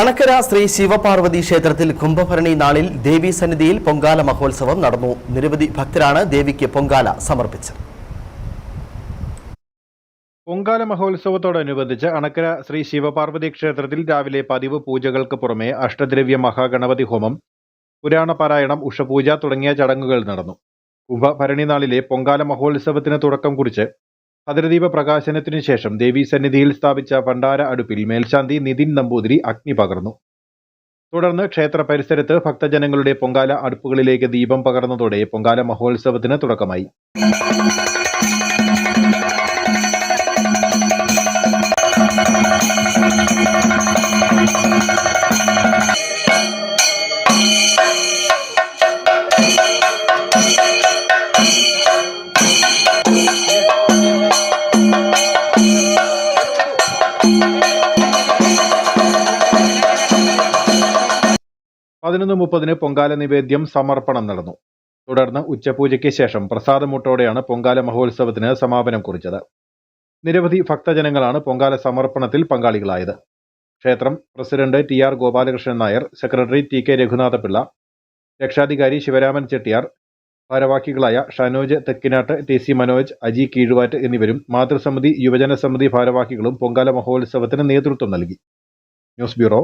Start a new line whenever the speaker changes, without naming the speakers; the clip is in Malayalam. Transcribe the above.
അണക്കര ശ്രീ ശിവപാർവതി ക്ഷേത്രത്തിൽ കുംഭഭരണി നാളിൽ ദേവീ സന്നിധിയിൽ പൊങ്കാല മഹോത്സവം നടന്നു. നിരവധി ഭക്തരാണ് ദേവിക്ക് പൊങ്കാല സമർപ്പിച്ചത്.
പൊങ്കാല മഹോത്സവത്തോടനുബന്ധിച്ച് അണക്കര ശ്രീ ശിവപാർവതി ക്ഷേത്രത്തിൽ രാവിലെ പതിവ് പൂജകൾക്ക് പുറമെ അഷ്ടദ്രവ്യ മഹാഗണപതി ഹോമം പുരാണ പാരായണം ഉഷപൂജ തുടങ്ങിയ ചടങ്ങുകൾ നടന്നു. കുംഭഭരണി നാളിലെ പൊങ്കാല മഹോത്സവത്തിന് തുടക്കം കുറിച്ച് ഭദ്രദീപ പ്രകാശനത്തിനു ശേഷം ദേവീസന്നിധിയിൽ സ്ഥാപിച്ച ഭണ്ഡാര അടുപ്പിൽ മേൽശാന്തി നിതിൻ നമ്പൂതിരി അഗ്നി പകർന്നു. തുടർന്ന് ക്ഷേത്ര പരിസരത്ത് ഭക്തജനങ്ങളുടെ പൊങ്കാല അടുപ്പുകളിലേക്ക് ദീപം പകർന്നതോടെ പൊങ്കാല മഹോത്സവത്തിന് തുടക്കമായി. പതിനൊന്ന് മുപ്പതിന് പൊങ്കാല നിവേദ്യം സമർപ്പണം നടന്നു. തുടർന്ന് ഉച്ചപൂജയ്ക്ക് ശേഷം പ്രസാദമൂട്ടോടെയാണ് പൊങ്കാല മഹോത്സവത്തിന് സമാപനം കുറിച്ചത്. നിരവധി ഭക്തജനങ്ങളാണ് പൊങ്കാല സമർപ്പണത്തിൽ പങ്കാളികളായത്. ക്ഷേത്രം president T R Gopalakrishnan Nair secretary T K Raghunathapillai രക്ഷാധികാരി ശിവരാമൻ ചെട്ടിയാർ ഭാരവാഹികളായ ഷനോജ് തെക്കിനാട്ട് ടി സി മനോജ് അജി കീഴുവാറ്റ് എന്നിവരും മാതൃസമിതി യുവജന സമിതി ഭാരവാഹികളും പൊങ്കാല മഹോത്സവത്തിന് നേതൃത്വം നൽകി. News bureau